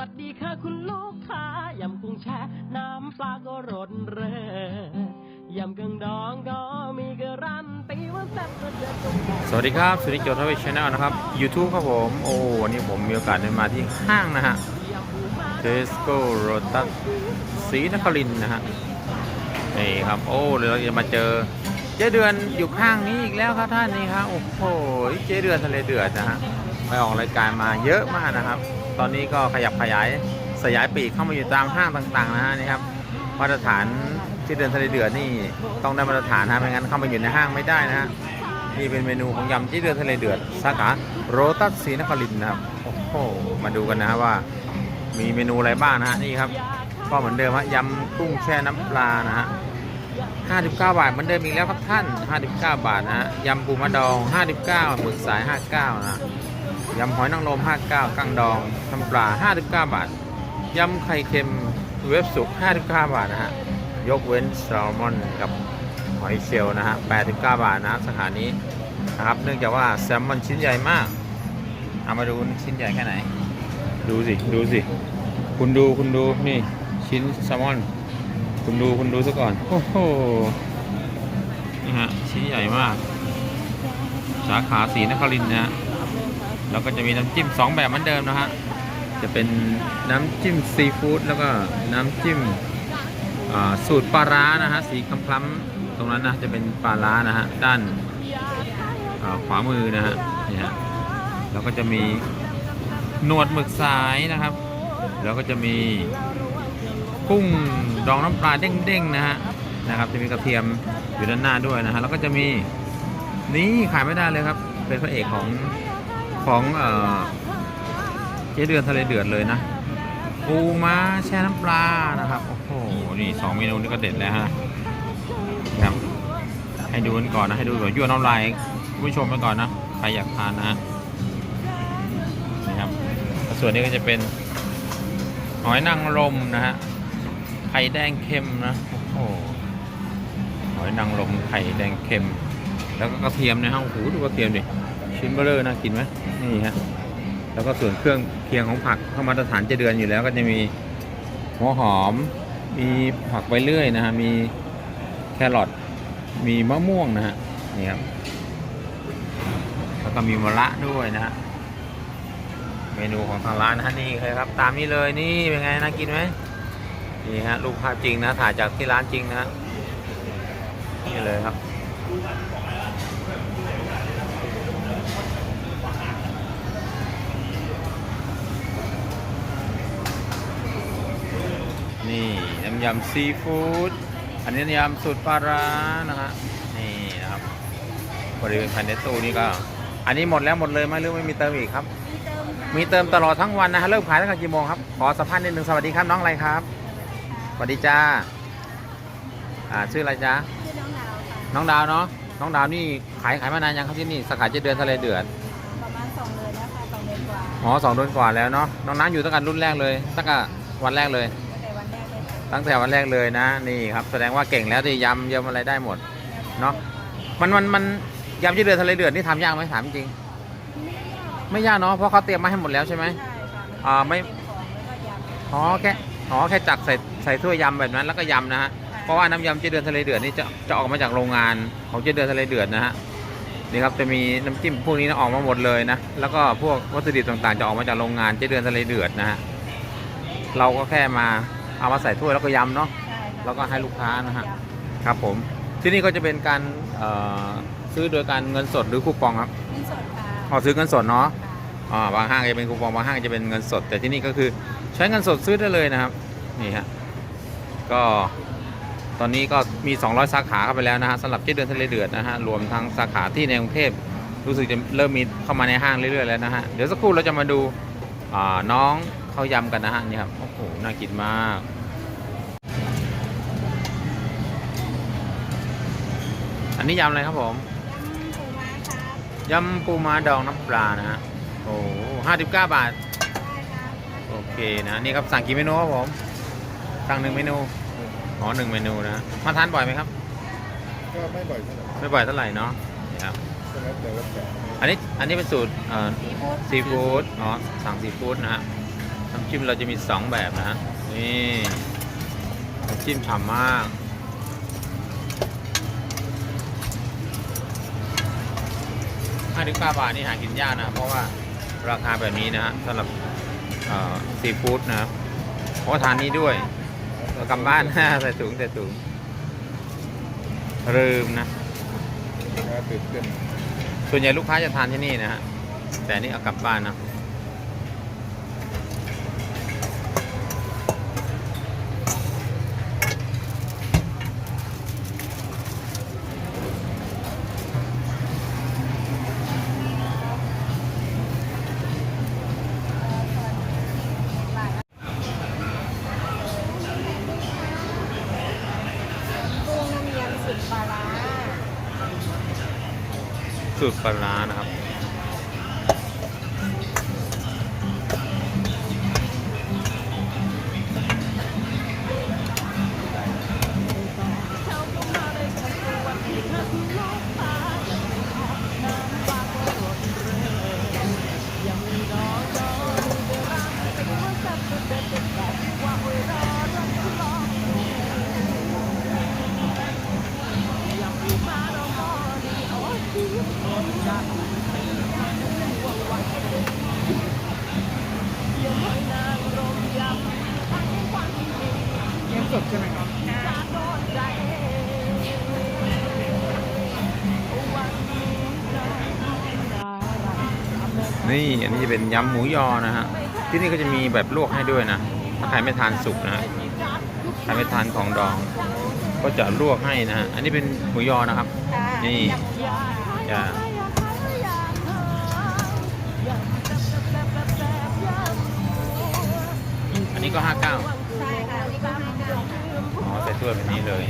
วัสดีค่ะคุณลูกค้ายำกุ้งแช่น้ำปลาก็รสเร่อยำกังดองก็มีการันตีว่าแซ่บกระเด็ดตรงสวัสดีครับสุนิจโจทวีชแนลนะครับ YouTube ครับผม โอ้วันนี้ผมมีโอกาสได้มาที่ห้างนะฮะเทสโก้โรตัสศรีนครินนะฮะนี่ครับ โอ้เดี๋ยวเราจะมาเจอเจ๊เดือนอยู่ข้างนี้อีกแล้วครับท่านนี่ครับโอ้โหเจ๊เดือนทะเลเดือดนะฮะไปออกรายการมาเยอะมากนะครับ ตอนนี้ก็ขยับขยายสยายปีกเข้ามาอยู่ตามห้างต่างๆนะฮะนี่ครับมาตรฐานเจ๊เดือนทะเลเดือดนี่ต้องได้มาตรฐานนะไม่งั้นเข้ามาอยู่ในห้างไม่ได้นะฮะนี่เป็นเมนูของยำเจ๊เดือนทะเลเดือดสาขาโรตัสศรีนครินนะครับโอ้โหมาดูกันนะฮะว่า มีเมนูอะไรบ้างนะฮะนี่ครับก็เหมือนเดิมฮะยำกุ้งแช่น้ำปลานะฮะ59 บาทเหมือนเดิมอีกแล้วครับท่าน 59 บาทนะฮะยำปูมะดอง 59หมึกสาย 59 นะ ยำหอยนางรม59กังดองน้ำปลา 59 บาท ยำไข่เค็มเวฟสุก 59 บาทนะฮะ ยกเว้นแซลมอนกับหอยเชลล์นะฮะ 89 บาทนะสาขานี้นะครับ เนื่องจากว่าแซลมอนชิ้นใหญ่มาก เอามาดูชิ้นใหญ่แค่ไหน ดูสิ ดูสิ คุณดู คุณดู นี่ ชิ้นแซลมอน คุณดู คุณดูซะก่อน โอ้โห นี่ฮะ ชิ้นใหญ่มาก สาขาสีนครินนะฮะ แล้วก็จะมีน้ำจิ้มสองแบบเหมือนเดิมนะฮะ จะเป็นน้ำจิ้มซีฟู้ดแล้วก็น้ำจิ้มสูตรปลาร้านะฮะสีคล้ำๆตรงนั้นนะจะเป็นปลาร้านะฮะด้านาขวามือนะฮะนี่ฮะแล้วก็จะมีหนวดหมึกสายนะครับ แล้วก็จะมีกุ้งดองน้ำปลาเด้งๆนะฮะนะครับ จะมีกระเทียมอยู่ด้านหน้าด้วยนะฮะแล้วก็จะมีนี่ขายไม่ได้เลยครับ เป็นพระเอกของ ของเจ๊เดือนทะเลเดือดเลยนะปูม้าแช่น้ำปลานะครับ โอ้โห นี่สองเมนูนี้ก็เด็ดแล้วฮะครับให้ดูกันก่อนนะ ให้ดูก่อนยั่วน้ำลายผู้ชมไปก่อนนะ ใครอยากทานนะฮะนี่ครับส่วนนี้ก็จะเป็นหอยนางรมนะฮะ ไข่แดงเค็มนะ โอ้โห หอยนางรมไข่แดงเค็ม แล้วก็กระเทียมนะฮะโอ้โหดูกระเทียมดิ ชิ้นเบลเลอร์นะกินไหมนี่ฮะแล้วก็ส่วนเครื่องเคียงของผักเข้ามาตรฐานเจเดือนอยู่แล้ว ก็จะมีหัวหอม มีผักใบเลื่อยนะฮะมีแครอทมีมะม่วงนะฮะนี่ครับแล้วก็มีมะระด้วยนะฮะเมนูของทางร้านนะฮะนี่เลยครับ ตามนี้เลยนี่เป็นไงน่ากินไหมนี่ฮะรูปภาพจริงนะถ่ายจากที่ร้านจริงนะนี่เลยครับ นี่น้ำยำซีฟู้ดอันนี้น้ำยำสูตรปลาร้านะฮะนี่นะครับบริเวณภายในตู้นี่ก็ อันนี้หมดแล้วหมดเลยไหมหรือไม่มีเติมอีกครับ มีเติมตลอดทั้งวันนะฮะเริ่มขายตั้งแต่กี่โมงครับขอสัมภาษณ์นิดนึงสวัสดีครับน้องอะไรครับสวัสดีจ้าอ่าชื่ออะไรจ๊ะชื่อน้องดาวค่ะน้องดาวเนาะน้องดาวนี่ขายขายมานานยังครับที่นี่สาขาเจ็ดเดือนทะเลเดือดประมาณสองเดือนแล้วค่ะสองเดือนกว่าอ๋อสองเดือนกว่าแล้วเนาะน้องน้ำอยู่ตั้งแต่รุ่นแรกเลยตั้งแต่วันแรกเลย ตั้งแต่วันแรกเลยค่ะตั้งแต่วันแรกเลยนะ นี่ครับ แสดงว่าเก่งแล้วที่ยำยำอะไรได้หมดเนาะมันมันมันยำเจ็ดเดือนทะเลเดือดนี่ทำยากไหมถามจริง ไม่ยากเนาะเพราะเขาเตรียมมาให้หมดแล้วใช่ไหมใช่ค่ะอ่าไม่ของแล้วก็ยำอ๋อแค่อ๋อแค่จักใส่ใส่ถ้วยยำแบบนั้นแล้วก็ยำนะฮะเพราะว่าน้ำยำเจเดือนทะเลเดือดนี่จะจะออกมาจากโรงงานของเจเดือนทะเลเดือดนะฮะนี่ครับจะมีน้ำจิ้มพวกนี้นะออกมาหมดเลยนะแล้วก็พวกวัตถุดิบต่างๆ จะออกมาจากโรงงานเจเดือนทะเลเดือดนะฮะเราก็แค่มา เอามาใส่ถ้วยแล้วก็ยำเนาะใช่ค่ะแล้วก็ให้ลูกค้านะฮะยครับผมที่นี่ก็จะเป็นการเอ่อซื้อโดยการเงินสดหรือคูปองครับำเงินสดค่ะอ๋อซื้อเงินสดเนาะค่ะอ่าบางห้างจะเป็นคูปองบางห้างจะเป็นเงินสด แต่ที่นี่ก็คือใช้เงินสดซื้อได้เลยนะครับนี่ฮะก็ตอนนี้ก็มี 200 สาขาเข้าไปแล้วนะฮะสำหรับเจ๊เดือนทะเลเดือดนะฮะรวมทั้งสาขาที่ในกรุงเทพรู้สึกจะเริ่มมีเข้ามาในห้างเรื่อยๆแล้วนะฮะเดี๋ยวสักครู่เราจะมาดูอ่าน้อง เขายำกันนะฮะนี่ครับโอ้โหน่ากินมากอันนี้ยำอะไรครับผมยำปูม้าครับยำปูม้าดองน้ำปลานะฮะโอ้ห้าสิบเก้าบาทได้ครับโอเคนะนี่ครับสั่งกี่เมนูครับผมสั่งหนึ่งเมนูอ๋อหนึ่งเมนูนะมาทานบ่อยไหมครับก็ไม่บ่อยเท่าไหร่ไม่บ่อยเท่าไหร่เนาะนี่ครับก็แล้วแต่ว่าแต่อันนี้อันนี้เป็นสูตรเอ่อซีฟู้ดซีฟู้ดอ๋อสั่งซีฟู้ดนะฮะ น้ำจิ้มเราจะมีสองแบบนะฮะนี่น้ำจิ้มฉ่ำมากห้าถึงเก้าบาทนี่หากินยากนะ เพราะว่าราคาแบบนี้นะฮะสำหรับซีฟู้ดนะครับเพราะว่าทานนี้ด้วยเอากลับบ้านใส่ถุงใส่ถุงลืมนะก็ตื่นเต้นส่วนใหญ่ลูกค้าจะทานที่นี่นะฮะแต่นี่เอากลับบ้านนะ ปลาร้าสูตรปลาร้านะครับ นี่อันนี้จะเป็นยำหมูยอนะฮะ ที่นี่ก็จะมีแบบลวกให้ด้วยนะ ถ้าใครไม่ทานสุกนะฮะใครไม่ทานของดอง ก็จะลวกให้นะฮะ อันนี้เป็นหมูยอนะครับค่ะนี่ยำหมูยอค่ะจะอันนี้ก็59ใช่ค่ะนี่ก็ให้เก้าค่ะอ๋อใส่ถ้วยแบบนี้เลย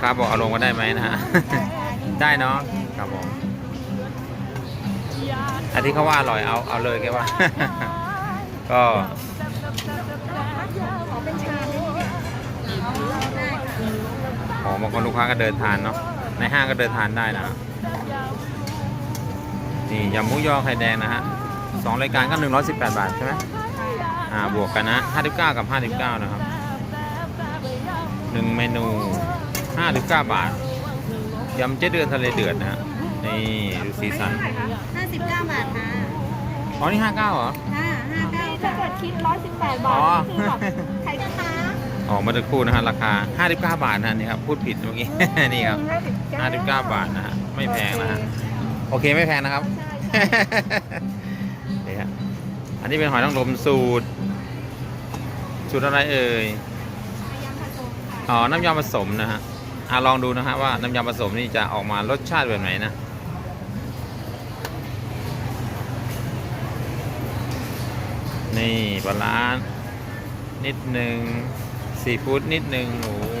ค้าบอกเอาลงมาได้ไหมนะฮะ ได้เนาะครับผมอันที่เขาว่าอร่อยเอาเอาเลยแกว่า ก็ขอมได้ไหมได้ค่ะของบางคนลูกค้าก็เดินทานเนาะในห้างก็เดินทานได้นะฮะนี่ยำหมูยอไข่แดงนะฮะสองรายการก็ 118 บาทใช่ไหมอ่าบวกกันนะ 59 กับ 59 นะครับหนึ่งเมนู 59 บาทยำเจ๊เดือนทะเลเดือดนะฮะนี่ดูสีสันห้าสิบเก้าบาทค่ะอ๋อนี่ 59เหรอค่ะห้าเก้าถ้าเกิดคิด 118 บาอ๋ทอนี่คือแบบไข่กระทะออกมาตะครู่นะฮะราคา 59 บาทนะนี่ครับพูดผิดเมื่อกี้ นี่ครับ 59 บาทนะฮะไม่แพงนะฮะโอเคไม่แพงนะครับ นี่ฮะอันนี้เป็นหอยนางรมสูตร สูตรอะไรเอ่ยยำผสมค่ะอ๋อ น้ำยำผสมนะฮะ อะลองดูนะฮะว่าน้ำยำผสมนี่จะออกมารสชาติแบบไหนนะนี่ปลาร้านิดหนึ่งซีฟู้ดนิดหนึ่งโอ้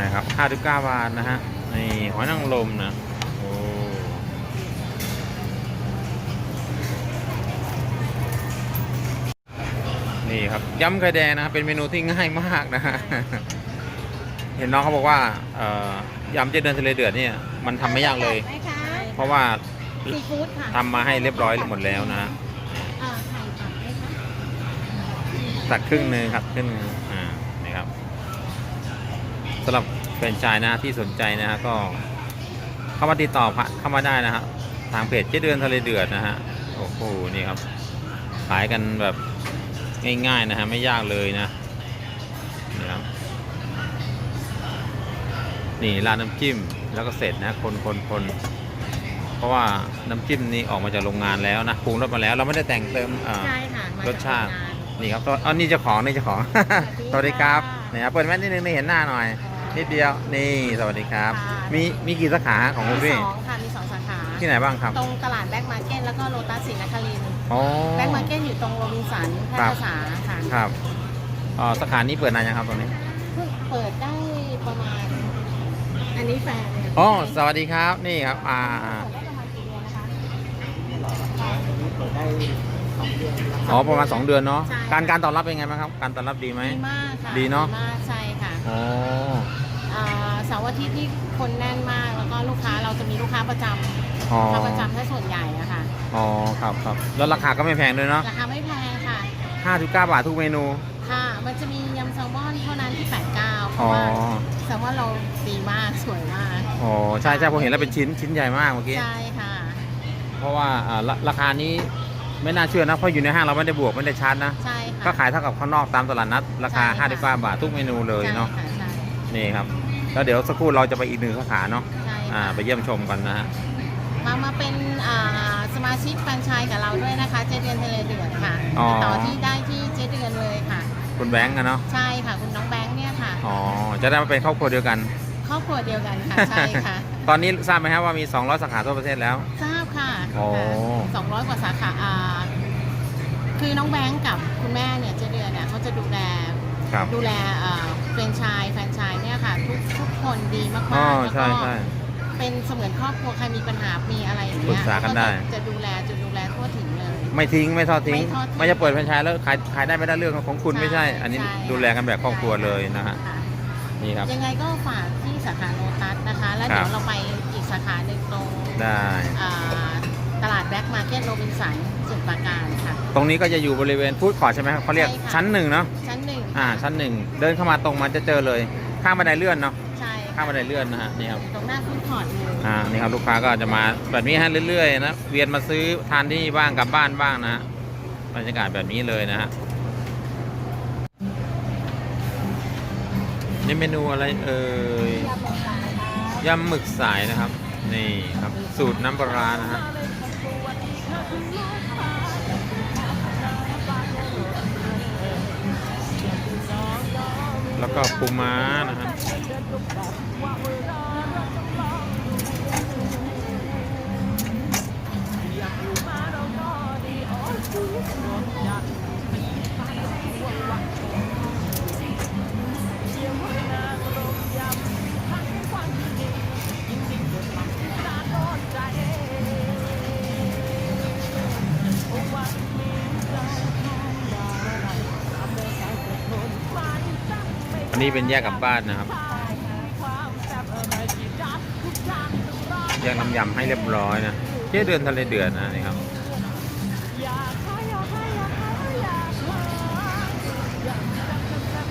นะครับ59บาทนะฮะนี่หอยนางรมนะโอ้นี่ครับยำไข่แดงนะครับเป็นเมนูที่ง่ายมากนะฮะเห็นน้องเขาบอกว่าเอ่อยำเจเดินทะเลเดือดเนี่ยมันทำไม่ยากเลย ไหมคะเพราะว่าซีฟู้ดค่ะทำมาให้เรียบร้อยหมดแล้วนะฮะอ่าไข่ตัดไหมคะ ตัดครึ่งหนึ่งครับครึ่งหนึงอ่านี่ครับ สำหรับแฟรนไชายนะที่สนใจนะฮะก็เข้ามาติดต่อผ่านเข้ามาได้นะฮะทางเพจเจ๊เดือนทะเลเดือดนะฮะโอ้โหนี่ครับขายกันแบบง่ายๆนะฮะไม่ยากเลยนะนะครับนี่ราดน้ำจิ้มแล้วก็เสร็จนะคนคนคนเพราะว่าน้ำจิ้มนี้ออกมาจากโรงงานแล้วนะปรุงรสมาแล้วเราไม่ได้แต่งเติมอ่าใช่ค่ะมจกรสชาติโงงนนี่ครับตัวอ๋อนี่เจ้าของนี่เจ้าของสวัสดีครับนี่ครับเปิดแม่นิดนึงนี่เห็นหน้าหน่อย นิดเดียวนี่สวัสดีครับ ค่ะ มีมีกี่สาขาของคุณมีพี่สองค่ะ มีสองสาขา ที่ไหนบ้างครับตรงตลาดแบ็กมาร์เก็ตแล้วก็โลตัสศรีนครินทร์อ๋อ แบ็กมาร์เก็ตอยู่ตรงโรบินสันแพร่ครับภาษาค่ะครับอ๋อสาขานี้เปิดนานยังครับตรงนี้เพิ่งเปิดได้ประมาณ อันนี้แฟนเนี่ยอ๋อสวัสดีครับนี่ครับอ่าอ่าเปิดได้ประมาณกี่เดือนนะคะอ๋อประมาณ 2 เดือนเนาะใช่การการตอบรับเป็นไงบ้างครับ การตอบรับดีไหมดีมากค่ะดีเนอะมากใช่ค่ะ อ๋ออ่าเสาร์อาทิตย์นี่คนแน่นมากแล้วก็ลูกค้าเราจะมีลูกค้าประจำอ๋อ ลูกค้าประจำถ้าส่วนใหญ่อะค่ะอ๋อครับครับแล้วราคาก็ไม่แพงด้วยเนาะราคาไม่แพงค่ะ 5-9 บาททุกเมนู ค่ะ มันจะมียำแซลมอนเท่านั้นที่ 89 เพอ๋อราะว่าแซลมอนเราดีมากสวยมาก อ๋อ ใช่ใช่ผมเห็นแล้วเป็นชิ้นชิ้นใหญ่มากเมื่อกี้ ใช่ค่ะ เพราะว่าอ่าราราคานี้ไม่น่าเชื่อนะ เพราะอยู่ในห้างเราไม่ได้บวกไม่ได้ชาร์จนะ ใช่ค่ะ ก็ขายเท่ากับข้างนอกตามตลาดนัด ราคา ใช่ค่ะ 59 บาททุกเมนูเลยเนาะ ใช่ค่ะใช่ นี่ครับ แล้วเดี๋ยวสักครู่เราจะไปอีกหนึ่งสาขาเนาะใช่อ่าค่ะไปเยี่ยมชมกันนะฮะมามาเป็นอ่าสมาชิกแฟรนไชส์กับเราด้วยนะคะ เจเดือนเทเลเดือนค่ะอ๋อติดต่อที่ได้ที่เจเดือนเลยค่ะ คุณแบงค์อะเนาะใช่ค่ะ คุณน้องแบงค์เนี่ยค่ะ อ๋อจะได้มาเป็นครอบครัวเดียวกัน ครอบครัวเดียวกันค่ะ ใช่ค่ะ ตอนนี้ทราบไหมครับว่ามี 200 สาขาทั่วประเทศแล้ว ทราบค่ะอ๋อสองร้อยกว่าสาขาอ่าคือน้องแบงค์กับคุณแม่เนี่ยเจเดือนเนี่ยเขาจะดูแล ครับ ดูแลเอ่อแฟรนไชส์แฟรนไช คนดีมากอ๋อๆแล้วใช่ก็ใช่ เป็นเสมือนครอบครัวใครมีปัญหา มีอะไรอย่างปรึเงี้ยกษากันได้จะจะดูแลจะดูแลทั่วถึงเลย ไม่ทิ้งไม่ทอดทิ้ง ไม่ทอดทิ้งไม่จะเปิดแฟรนไชส์แล้วขายขายได้ไม่ได้เรื่องของคุณไม่ใช่ อันนี้ใช่ ดูแลกันแบบครอบครัวเลยนะฮะค่นี่ครับ ยังไงก็ฝากที่สาขาโลตัสนะคะ แล้วครัเดี๋ยบวเราไปอีกสาขาหนึ่งตรงได้ อ่าตลาดแบ็กมาร์เก็ตโรบินสันสุดปราการค่ะ ตรงนี้ก็จะอยู่บริเวณฟู้ดคอร์ทใช่ไหมครับเขาเรียกใช่ค่ะ ชั้นหนึ่งเนาะชั้นหนึ่งอ่าชั้นหนึ่งเดินเข้ามาตรงมาจะเจอเลย ข้ามบันไดเลื่อนเนาะใช่ข้ามบันไดเลื่อนนะฮะนี่ครับตรงหน้าฟู้ดคอร์ทเลยอ่านี่ครับลูกค้าก็จะมาแบบนี้ฮะเรื่อยๆนะเวียนมาซื้อทานที่นี่บ้างกลับบ้านบ้างนะฮะบรรยากาศแบบนี้เลยนะฮะนี่เมนูอะไรเอ่ยยำหมึกสายนะครับ นี่ครับสูตรน้ำปลาร้านะฮะ แล้วก็ปูม้านะฮะอัน นี้เป็นแยกกลับบ้านนะครับแยกน้ำยำให้เรียบร้อยนะเจ๊เดือนทะเลเดือดนะนี่ครับ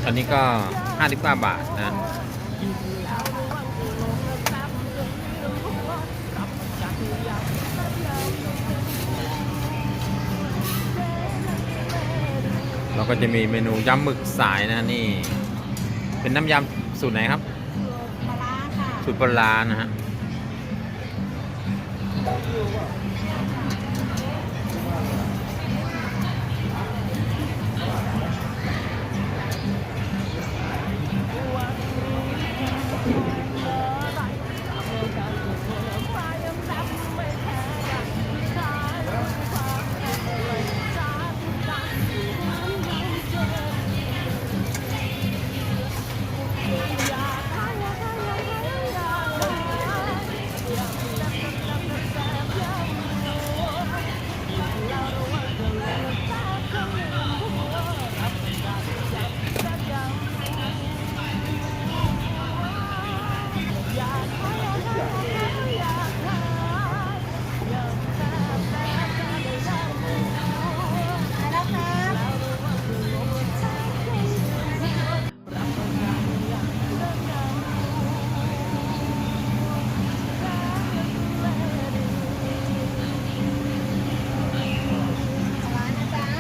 อันนี้ก็59บาทนะเราก็จะมีเมนูยำหมึกสายนะนี่ เป็นน้ำยำสูตรไหนครับปลาร้าค่ะ สูตรปลาร้านะฮะ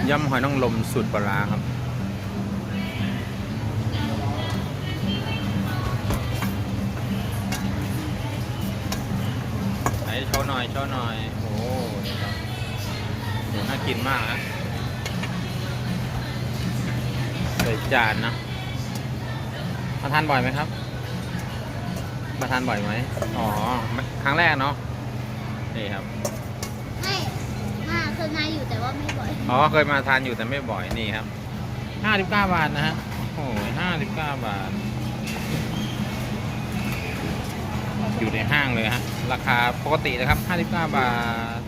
ยำหอยนางรมสูตรปลาครับ ไหนโชว์หน่อยโชว์หน่อย โอ้โหน่ากินมากนะใส่จานนะมาทานบ่อยไหมครับ มาทานบ่อยไหม อ๋อ ครั้งแรกเนาะ นี่ครับ ยมาอยู่แต่ว่าไม่บ่อยอ๋อเคยมาทานอยู่แต่ไม่บ่อยนี่ครับห้าสิบเก้าบาทนะฮะโอ้ยห้าสิบเก้าบาท อยู่ในห้างเลยฮะราคาปกตินะครับห้าสิบเก้าบาท